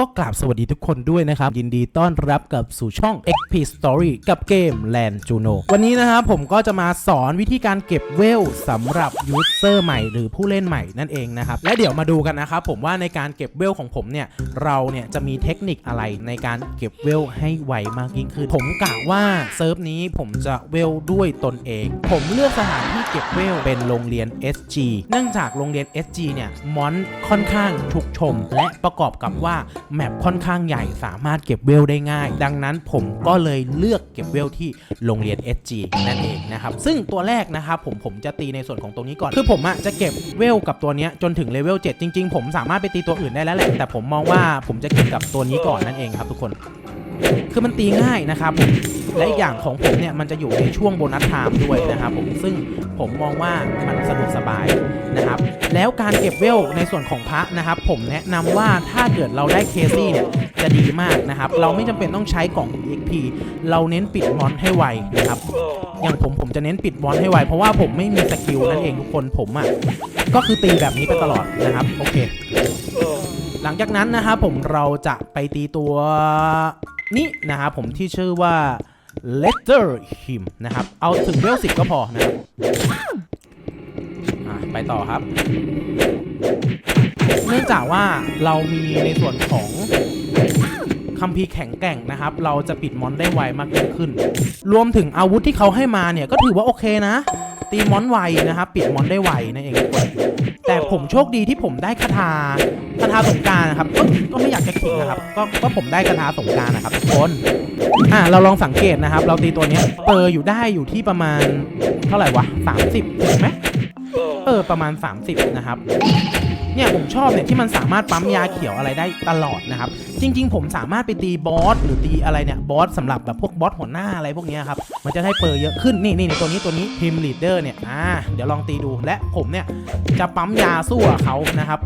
ก็กราบสวัสดีทุกคนด้วยนะครับ ยินดีต้อนรับกับสู่ช่อง XP Story กับเกม Land Juno วันนี้นะครับผมก็จะมาสอนวิธีการเก็บเวลสำหรับยูเซอร์ใหม่หรือผู้เล่นใหม่นั่นเองนะครับ และเดี๋ยวมาดูกันนะครับผมว่าในการเก็บเวลของผมเนี่ย เราเนี่ยจะมีเทคนิคอะไรในการเก็บเวลให้ไวมากยิ่งขึ้น ผมกะว่าเซิร์ฟนี้ผมจะเวลด้วยตนเอง ผมเลือกสถานที่เก็บเวลเป็นโรงเรียน SG เนื่องจากโรงเรียน SG เนี่ยมอนค่อนข้างชุกชม และประกอบกับว่าแมปค่อนข้างใหญ่สามารถเก็บเวลได้ง่าย ดังนั้นผมก็เลยเลือกเก็บเวลที่โรงเรียน SG นั่นเองนะครับ ซึ่งตัวแรกนะครับผมผมจะตีในส่วนของตรงนี้ก่อน คือผมอะจะเก็บเวลกับตัวนี้จนถึงเลเวล7จริง ๆ ผมสามารถไปตีตัวอื่นได้แล้วแหละแต่ผมมองว่าผมจะเก็บกับตัวนี้ก่อนนั่นเองครับทุกคน คือมันตีง่ายนะครับผมและอีกอย่างของผมเนี่ยมันจะอยู่ในช่วงโบนัสไทม์ด้วยนะครับผมซึ่งผมมองว่ามันสะดวกสบายนะครับ แล้วการเก็บเวลในส่วนของพระนะครับ ผมแนะนำว่าถ้าเกิดเราได้เคซี่เนี่ยจะดีมากนะครับ เราไม่จำเป็นต้องใช้กล่อง EXP เราเน้นปิดมอนให้ไวนะครับอย่างผมผมจะเน้นปิดมอนให้ไว เพราะว่าผมไม่มีสกิลนั่นเองทุกคนผมอะก็คือตีแบบนี้ไปตลอดนะครับ โอเค หลังจากนั้นนะครับผมเราจะไปตีตัว นี้นะครับผมที่ชื่อว่า letter him นะครับ เอาถึงเวลสิก็พอนะครับอะไปต่อครับ เนื่องจากว่าเรามีในส่วนของคัมภีร์แข็งแกร่งนะครับ เราจะปิดมอนได้ไวมากยิ่งขึ้น รวมถึงอาวุธที่เขาให้มาเนี่ย ก็ถือว่าโอเคนะ ตีมอนไวนะครับ ปิดมอนได้ไวนั่นเองทุกคน แต่ผมโชคดีที่ผมได้คาถาคาถาสงการนะครับก็ก็ไม่อยากจะขิงนะครับ ก็ก็ผมได้คาถาสงการนะครับทุกคนอ่าเราลองสังเกตนะครับ เราตีตัวเนี้ยเปอร์อยู่ได้อยู่ที่ประมาณเท่าไหร่วะสามสิบถึงไหมเออประมาณ 30 นะครับ เนี่ยผมชอบเนี่ยที่มันสามารถปั๊มยาเขียวอะไรได้ตลอดนะครับ จริง ๆ ผมสามารถไปตีบอสหรือตีอะไรเนี่ยบอสสำหรับแบบพวกบอสหัวหน้าอะไรพวกนี้ครับมันจะได้เปอร์เยอะขึ้นนี่นี่ตัวนี้ตัวนี้ทีมลีดเดอร์เนี่ยอ่าเดี๋ยวลองตีดูและผมเนี่ยจะปั๊มยาสู้กับเขานะครับ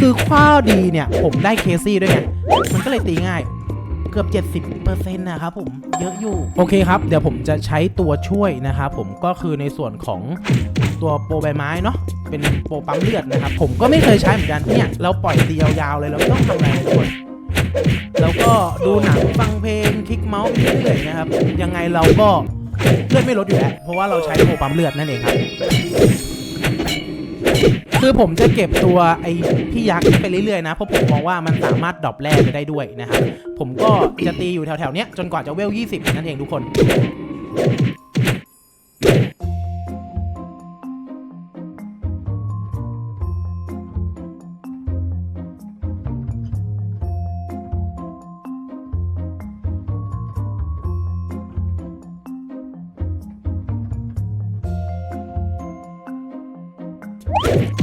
คือข้อดีเนี่ยผมได้เคซี่ด้วยไงมันก็เลยตีง่ายเกือบ 70%นะครับผมเยอะอยู่ โอเคครับ เดี๋ยวผมจะใช้ตัวช่วยนะครับผมก็คือในส่วนของตัวโปรใบไม้เนาะเป็นโปรปั๊มเลือดนะครับ ผมก็ไม่เคยใช้เหมือนกันเนี่ยเราปล่อยตียาวๆเลยเราไม่ต้องทำอะไรเลยทุกคน แล้วก็ดูหนังฟังเพลงคลิกเมาส์เรื่อยๆนะครับ ยังไงเราก็เลือดไม่ลดอยู่แล้ว เพราะว่าเราใช้โปรปั๊มเลือดนั่นเองครับ คือผมจะเก็บตัวไอ้พี่ยักษ์ไปเรื่อยๆนะ เพราะผมมองว่ามันสามารถดรอปแร่ไปได้ด้วยนะครับ ผมก็จะตีอยู่แถวๆเนี้ยจนกว่าจะเวล 20 นั่นเองทุกคน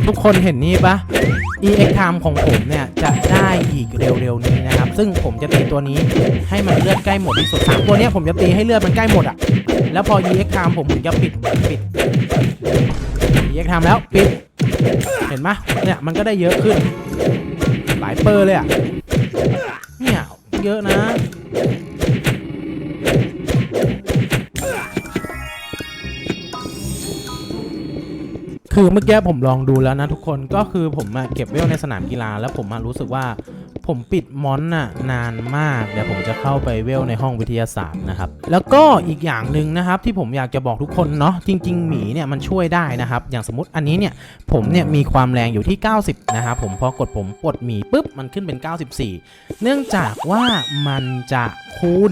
ทุกคนเห็นนี่ปะ EX Time ของผมเนี่ย จะได้อีกเร็วๆนี้นะครับ ซึ่งผมจะตีตัวนี้ให้มันเลือดใกล้หมดที่สุดสามตัวเนี้ยผมจะตีให้เลือดมันใกล้หมดอะแล้วพอ EX Time ผมถึงจะปิดปิด EX Time แล้วปิด เห็นปะเนี่ยมันก็ได้เยอะขึ้น หลายเปอร์เลยอะ เนี่ยเยอะนะ คือเมื่อกี้ผมลองดูแล้วนะทุกคนก็คือผมอเก็บเวลในสนามกีฬา แล้วผมมารู้สึกว่าผมปิดมอนน่ะนานมาก เดี๋ยวผมจะเข้าไปเวลในห้องวิทยาศาสตร์นะครับ แล้วก็อีกอย่างหนึ่งนะครับที่ผมอยากจะบอกทุกคนเนาะจริง ๆ หมีเนี่ยมันช่วยได้นะครับ อย่างสมมติอันนี้เนี่ยผมเนี่ยมีความแรงอยู่ที่ 90 นะครับผมพอกดผมกดหมีปุ๊บมันขึ้นเป็น 94 เนื่องจากว่ามันจะคูณ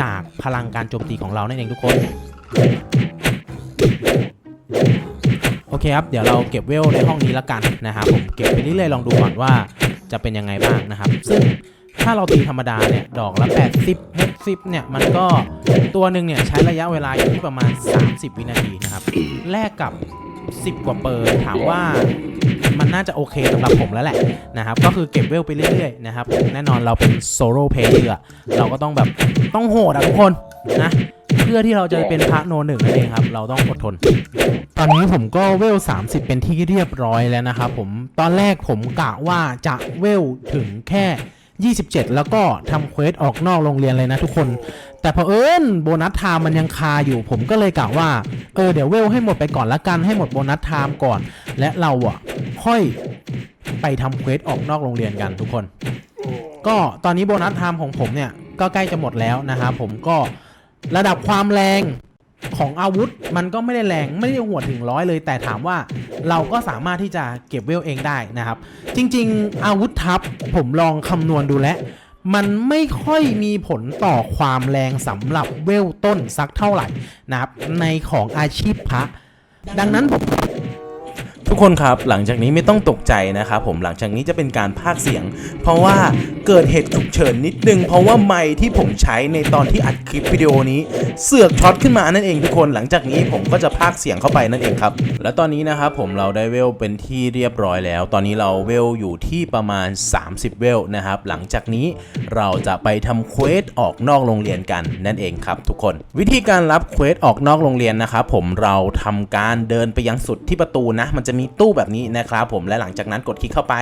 จากพลังการโจมตีของเรานั่นเองทุกคน คครับ เดี๋ยวเราเก็บเวลในห้องนี้ละกันนะครับผมเก็บไปเรื่อยๆลองดูก่อนว่าจะเป็นยังไงบ้างนะครับ ซึ่งถ้าเราตีธรรมดาเนี่ยดอกละ 80 60เนี่ยมันก็ตัวหนึ่งเนี่ยใช้ระยะเวลาอยู่ที่ประมาณ 30 วินาทีนะครับแลกกับ 10 กว่าเปอร์ถามว่ามันน่าจะโอเคสำหรับผมแล้วแหละนะครับ ก็คือเก็บเวลไปเรื่อยๆนะครับแน่นอนเราเป็นโซโล่เพลเยอร์เราก็ต้องแบบต้องโหดอะทุกคนนะ พื่อที่เราจะเป็นพระโนหนึ่งนั่นเองครับ เราต้องอดทน ตอนนี้ผมก็เวล 30 เป็นที่เรียบร้อยแล้วนะครับผมตอนแรกผมกะว่าจะเวลถึงแค่ 27 แล้วก็ทำเควสออกนอกโรงเรียนเลยนะทุกคน แต่พอเอิญโบนัสไทม์มันยังคาอยู่ ผมก็เลยกะว่าเออเดี๋ยวเวลให้หมดไปก่อนละกันให้หมดโบนัสไทม์ก่อน และเราอะค่อยไปทำเควสออกนอกโรงเรียนกันทุกคน ก็ตอนนี้โบนัสไทม์ของผมเนี่ยก็ใกล้จะหมดแล้วนะครับผมก็ ระดับความแรงของอาวุธมันก็ไม่ได้แรงไม่ได้หวดถึงร้อยเลย แต่ถามว่าเราก็สามารถที่จะเก็บเวลเองได้นะครับ จริง ๆ อาวุธทับผมลองคำนวณดูแล้ว มันไม่ค่อยมีผลต่อความแรงสำหรับเวลต้นสักเท่าไหร่นะครับในของอาชีพพระดังนั้นผม คนครับ หลังจากนี้ไม่ต้องตกใจนะครับผมหลังจากนี้จะเป็นการพากเสียง เพราะว่าเกิดเหตุฉุกเฉินนิดนึง เพราะว่าไมค์ที่ผมใช้ในตอนที่อัดคลิปวิดีโอนี้ เสือกช็อตขึ้นมานั่นเองทุกคนหลังจากนี้ผมก็จะพากเสียงเข้าไปนั่นเองครับ และตอนนี้นะครับผมเราได้เวลเป็นที่เรียบร้อยแล้ว ตอนนี้เราเวลอยู่ที่ประมาณ 30 เวลนะครับหลังจากนี้เราจะไปทำเควสออกนอกโรงเรียนกันนั่นเองครับทุกคน วิธีการรับเควสออกนอกโรงเรียนนะครับผมเราทำการเดินไปยังสุดที่ประตูนะ มันจะมีตู้แบบนี้นะครับผมและหลังจากนั้นกดคลิกเข้าไป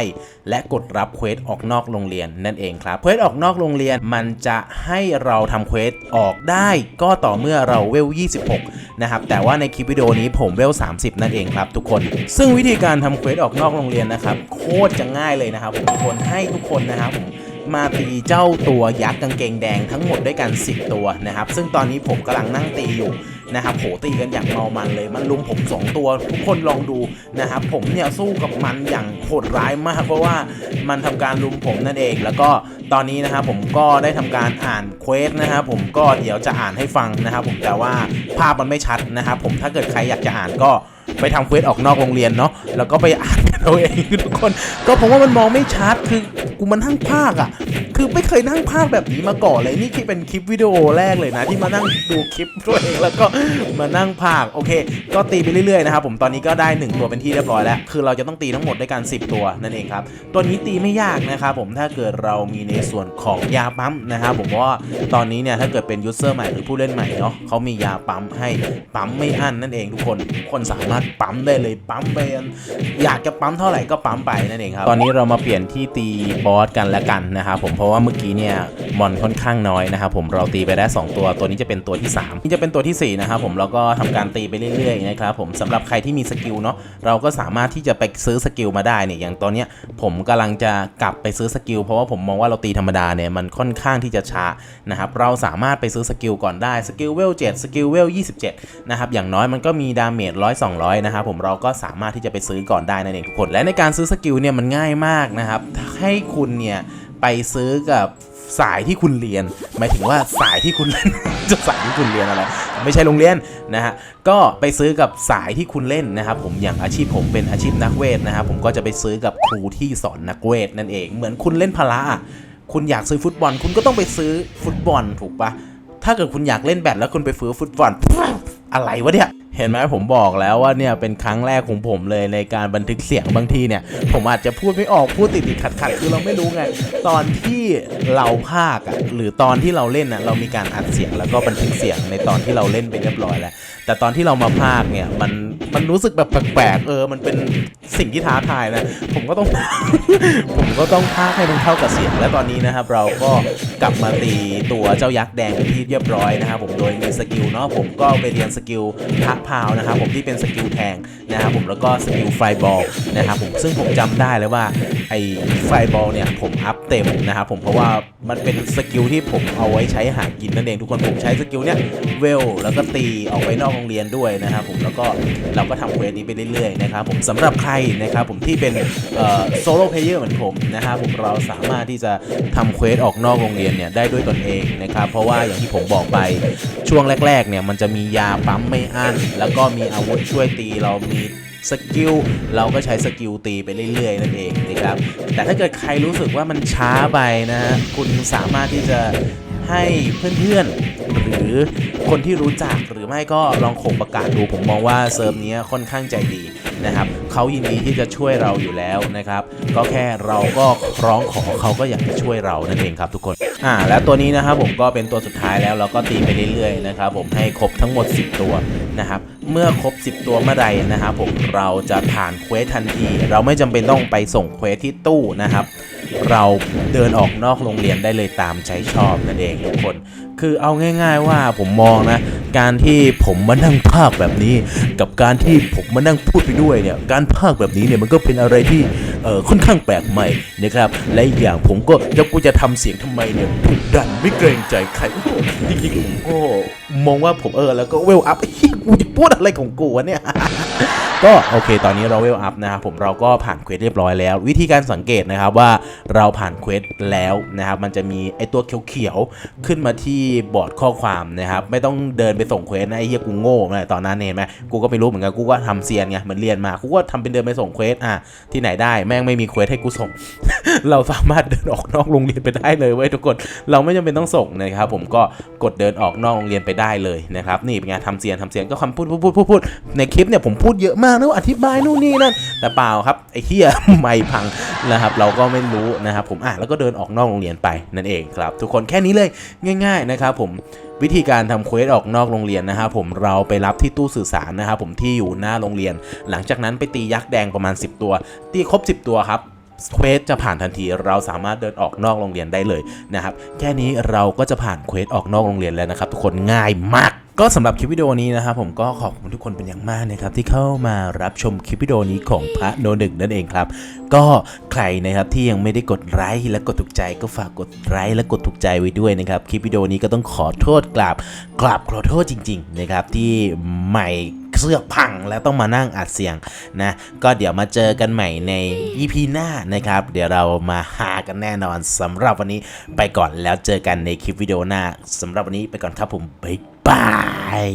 และกดรับเควสออกนอกโรงเรียนนั่นเองครับเควสออกนอกโรงเรียนมันจะให้เราทำเควสออกได้ก็ต่อเมื่อเราเวล 26 นะครับ แต่ว่าในคลิปวิดีโอนี้ผมเวล 30 นั่นเองครับทุกคน ซึ่งวิธีการทำเควสออกนอกโรงเรียนนะครับ โคตรจะง่ายเลยนะครับผมทุกคนให้ทุกคนนะครับผมมาตีเจ้าตัวยักษ์กางเกงแดงทั้งหมดด้วยกัน 10 ตัวนะครับ ซึ่งตอนนี้ผมกำลังนั่งตีอยู่ นะครับโหตีกันอย่างเมามันเลย มันลุมผม 2 ตัวทุกคนลองดูนะครับผมเนี่ยสู้กับมันอย่างโหดร้ายมาก เพราะว่ามันทำการลุมผมนั่นเอง แล้วก็ตอนนี้นะครับผมก็ได้ทำการอ่านเควสนะครับผมก็เดี๋ยวจะอ่านให้ฟังนะครับผมแต่ว่าภาพมันไม่ชัดนะครับผมถ้าเกิดใครอยากจะอ่านก็ไปทำเควสออกนอกโรงเรียนเนาะแล้วก็ไปอ่านกันเอาเองทุกคน ก็ผมว่ามันมองไม่ชัดคือกูมันทั้งภาคอะ คือไม่เคยนั่งภาคแบบนี้มาก่อนเลยนี่คือเป็นคลิปวิดีโอแรกเลยนะ ที่มานั่งดูคลิปตัวเองแล้วก็มานั่งภาคโอเค ก็ตีไปเรื่อยๆนะครับผมตอนนี้ก็ได้หนึ่งตัวเป็นที่เรียบร้อยแล้ว คือเราจะต้องตีทั้งหมดด้วยกัน 10 ตัวนั่นเองครับตัวนี้ตีไม่ยากนะครับผมถ้าเกิดเรามีในส่วนของยาปั๊มนะครับผมว่าตอนนี้เนี่ยถ้าเกิดเป็นยูเซอร์ใหม่หรือผู้เล่นใหม่เนาะเขามียาปั๊มให้ปั๊มไม่อั้นนั่นเองทุกคนทุกคนสามารถปั๊มได้เลยปั๊มไปอยากจะปั๊มเท่าไหร่ก็ปั๊มไปนั่นเองครับตอนนี้เรามาเปลี่ยนที่ตีบอสกันแล้วกันนะครับผมเพราะราะว่าเมื่อกี้เนี่ยมอนค่อนข้างน้อยนะครับผมเราตีไปได้ 2 ตัวตัวนี้จะเป็นตัวที่ 3 นี่จะเป็นตัวทีสี่4 นะครับผมเราก็ทำการตีไปเรื่อยๆนะครับผมสำหรับใครที่มีสกิลเนาะเราก็สามารถที่จะไปซื้อสกิลมาได้เนี่ยอย่างตอนเนี้ยผมกำลังจะกลับไปซื้อสกิลเพราะว่าผมมองว่าเราตีธรรมดาเนี่ยมันค่อนข้างที่จะช้านะครับเราสามารถไปซื้อสกิลก่อนได้สกิลเวล7สกิลเวล27นะครับอย่างน้อยมันก็มีดาเมจร้อยสองร้อยนะครับผมเราก็สามารถที่จะไปซื้อก่อนได้นั่นเองทุกคนและในการซื้อสกิลเนี่ยมันง่ายมากนะครับให้คุณเนี่ย ไปซื้อกับสายที่คุณเรียน หมายถึงว่าสายที่คุณเล่นจะสายที่คุณเรียนอะไร ไม่ใช่โรงเรียนนะฮะก็ไปซื้อกับสายที่คุณเล่นนะครับผมอย่างอาชีพผมเป็นอาชีพนักเวทนะครับผมก็จะไปซื้อกับครูที่สอนนักเวทนั่นเอง เหมือนคุณเล่นพละคุณอยากซื้อฟุตบอล คุณก็ต้องไปซื้อฟุตบอลถูกปะถ้าเกิดคุณอยากเล่นแบดแล้วคุณไปซื้อฟุตบอลอะไรวะเนี่ย เห็นไหมผมบอกแล้วว่าเนี่ยเป็นครั้งแรกของผมเลยในการบันทึกเสียงบางทีเนี่ย ผมอาจจะพูดไม่ออกพูดติดติดขัดขัดคือเราไม่รู้ไง ตอนที่เราภาคอะหรือตอนที่เราเล่นอะเรามีการอัดเสียงแล้วก็บันทึกเสียงในตอนที่เราเล่นไปเรียบร้อยแล้ว แต่ตอนที่เรามาภาคเนี่ยมันมันรู้สึกแบบแปลกๆเออ มันเป็นสิ่งที่ท้าทายนะ ผมก็ต้อง ผมก็ต้องพากให้มันเข้ากับเสียงและตอนนี้นะครับ เราก็กลับมาตีตัวเจ้ายักษ์แดงเป็นที่เรียบร้อยนะครับผมโดยมีสกิลเนาะผมก็ไปเรียนสกิลพักพาวนะครับผมที่เป็นสกิลแทงนะครับผมแล้วก็สกิลไฟบอลนะครับผมซึ่งผมจำได้เลยว่าไอ้ไฟบอลเนี่ยผมอัพเต็มนะครับผมเพราะว่ามันเป็นสกิลที่ผมเอาไว้ใช้หากินนั่นเองทุกคนผมใช้สกิลเนี่ยเวลแล้วก็ตีออกไปนอกโรงเรียนด้วยนะครับผมแล้วก็เราก็ทำเควสนี้ไปเรื่อยๆนะครับผมสำหรับใครนะครับผมที่เป็นโซโล่เพลเยอร์เหมือนผมนะครับผมเราสามารถที่จะทำเควสออกนอกโรงเรียนเนี่ยได้ด้วยตนเองนะครับเพราะว่าอย่างที่ผมบอกไปช่วงแรกๆเนี่ยมันจะมียาปั๊มไม่อั้นแล้วก็มีอาวุธช่วยตีเรามีสกิลเราก็ใช้สกิลตีไปเรื่อยๆนั่นเองนะครับแต่ถ้าเกิดใครรู้สึกว่ามันช้าไปนะฮะคุณสามารถที่จะให้เพื่อนๆ หรือคนที่รู้จักหรือไม่ก็ลองคงประกาศดูผมมองว่าเซิร์ฟนี้ค่อนข้างใจดีนะครับเขายินดีที่จะช่วยเราอยู่แล้วนะครับ ก็แค่เราก็ร้องขอเขาก็อยากจะช่วยเรานั่นเองครับทุกคนอ่าและตัวนี้นะครับผมก็เป็นตัวสุดท้ายแล้วเราก็ตีไปเรื่อยๆนะครับผมให้ครบทั้งหมด 10 ตัว นะครับ เมื่อครบ 10 ตัวเมื่อใดนะครับผมเราจะผ่านเควสทันที เราไม่จำเป็นต้องไปส่งเควสที่ตู้นะครับเราเดินออกนอกโรงเรียนได้เลยตามใจชอบนั่นเองทุกคน คือเอาง่าย ๆว่าผมมองนะ การที่ผมมานั่งภาคแบบนี้ กับการที่ผมมานั่งพูดไปด้วยเนี่ย การภาคแบบนี้เนี่ยมันก็เป็นอะไรที่เออค่อนข้างแปลกใหม่นะครับ และอีกอย่างผมก็จะกูจะทำเสียงทำไมเนี่ยดุดันไม่เกรงใจใครจริงๆผมก็มองว่าผมเออแล้วก็เวลอัพกูจะพูดอะไรของกูวะเนี่ย ก็โอเค ตอนนี้เราเวลอัพนะครับผมเราก็ผ่านเควสเรียบร้อยแล้ว วิธีการสังเกตนะครับว่าเราผ่านเควสแล้วนะครับมันจะมีไอตัวเขียวๆขึ้นมาที่บอร์ดข้อความนะครับไม่ต้องเดินไปส่งเควสนะไอเหี้ยกูโง่นะตอนนั้นเห็นไหมกูก็ไม่รู้เหมือนกันกูก็ทำเซียนไงเหมือนเรียนมากูก็ทำเป็นเดินไปส่งเควสอะที่ไหนได้แม่งไม่มีเควสให้กูส่ง เราสามารถเดินออกนอกโรงเรียนไปได้เลยเว้ยทุกคนเราไม่จำเป็นต้องส่งนะครับผมก็กดเดินออกนอกโรงเรียนไปได้เลยนะครับนี่เป็นไงทำเซียนทำเซียนก็คำพูดพูดพูดพูดพูดในคลิปเนี่ยผมพูดเยอะมากนะว่าอธิบายนู่นนี่นั่นแต่เปล่าครับไอ้เฮียไม่พังนะครับ เราก็ไม่รู้นะครับ ผมอะแล้วก็เดินออกนอกโรงเรียนไปนั่นเองครับ ทุกคนแค่นี้เลยง่าย ๆนะครับ ผมวิธีการทำเควสออกนอกโรงเรียนนะครับผมเราไปรับที่ตู้สื่อสารนะครับผมที่อยู่หน้าโรงเรียน หลังจากนั้นไปตียักษ์แดงประมาณ 10 ตัว ตีครบ 10 ตัวครับ เควสจะผ่านทันทีเราสามารถเดินออกนอกโรงเรียนได้เลยนะครับ แค่นี้เราก็จะผ่านเควสออกนอกโรงเรียนแล้วนะครับ ทุกคนง่ายมากก็สำหรับคลิปวิดีโอนี้นะครับผมก็ขอบคุณทุกคนเป็นอย่างมากนะครับที่เข้ามารับชมคลิปวิดีโอนี้ของพระโนหนึ่งนั่นเองครับ ก็ใครนะครับที่ยังไม่ได้กดไลค์และกดถูกใจก็ฝากกดไลค์และกดถูกใจไว้ด้วยนะครับคลิปวิดีโอนี้ก็ต้องขอโทษกราบกราบขอโทษจริง ๆ นะครับที่ใหม่ เสื้อพังแล้วต้องมานั่งอัดเสียงนะ ก็เดี๋ยวมาเจอกันใหม่ใน EP หน้านะครับ เดี๋ยวเรามาหากันแน่นอนสำหรับวันนี้ไปก่อนแล้วเจอกันในคลิปวิดีโอหน้าสำหรับวันนี้ไปก่อนครับผมบ๊ายบาย